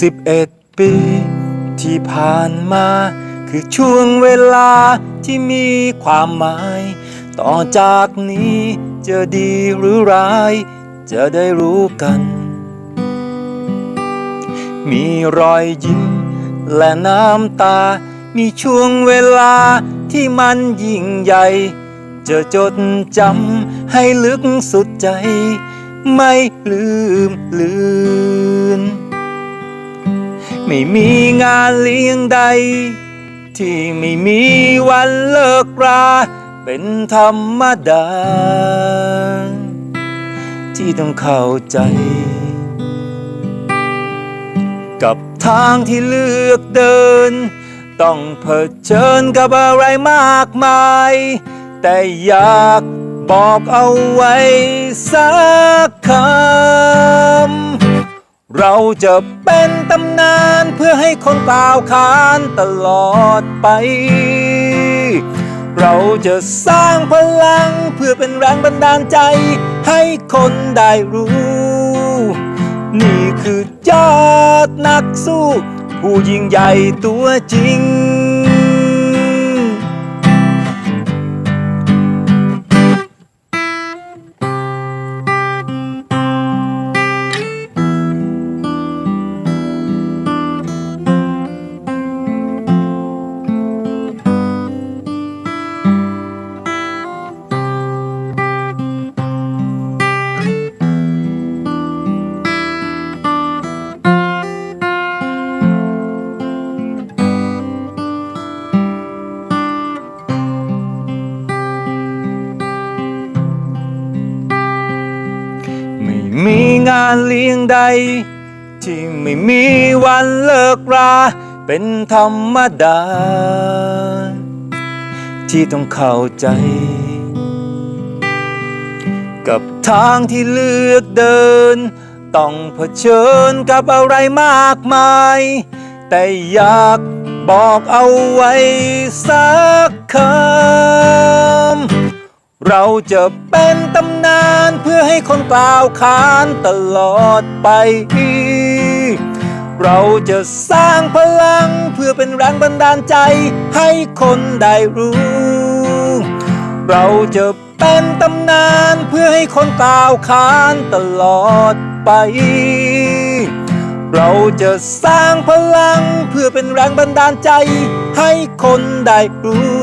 สิบเอ็ดปีที่ผ่านมา คือช่วงเวลาที่มีความหมาย ต่อจากนี้จะดีหรือร้าย จะได้รู้กัน มีรอยยิ้มและน้ำตา มีช่วงเวลาที่มันยิ่งใหญ่ จะจดจำให้ลึกสุดใจ ไม่ลืมลืน ไม่มีงานเลี้ยงใด ที่ไม่มีวันเลิกรา เป็นธรรมดา ที่ต้องเข้าใจ กับทางที่เลือกเดิน ต้องเผชิญกับอะไรมากมาย แต่อยากบอกเอาไว้สักคำ เราจะเป็นตำนานเพื่อให้คนกล่าวขานตลอดไป เราจะสร้างพลังเพื่อเป็นแรงบันดาลใจ ให้คนได้รู้ นี่คือยอดนักสู้ ผู้ยิ่งใหญ่ตัวจริงานเลี้ยงใด ที่ไม่มีวันเลิกรา เป็นธรรมดา ที่ต้องเข้าใจ กับทางที่เลือกเดิน ต้องเผชิญกับอะไรมากมาย แต่อยากบอกเอาไว้สักคำ เราจะเป็นตำนานเพื่อให้คนกล่าวขานตลอดไป เราจะสร้างพลังเพื่อเป็นแรงบันดาลใจให้คนได้รู้ เราจะเป็นตำนานเพื่อให้คนกล่าวขานตลอดไป เราจะสร้างพลังเพื่อเป็นแรงบันดาลใจให้คนได้รู้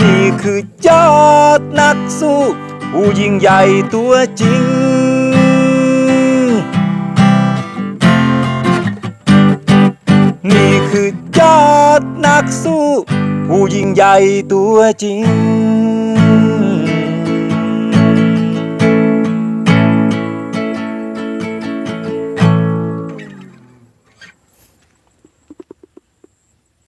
นี่คือยอดนักสู้ ผู้ยิ่งใหญ่ตัวจริง นี่คือยอดนักสู้ ผู้ยิ่งใหญ่ตัวจริง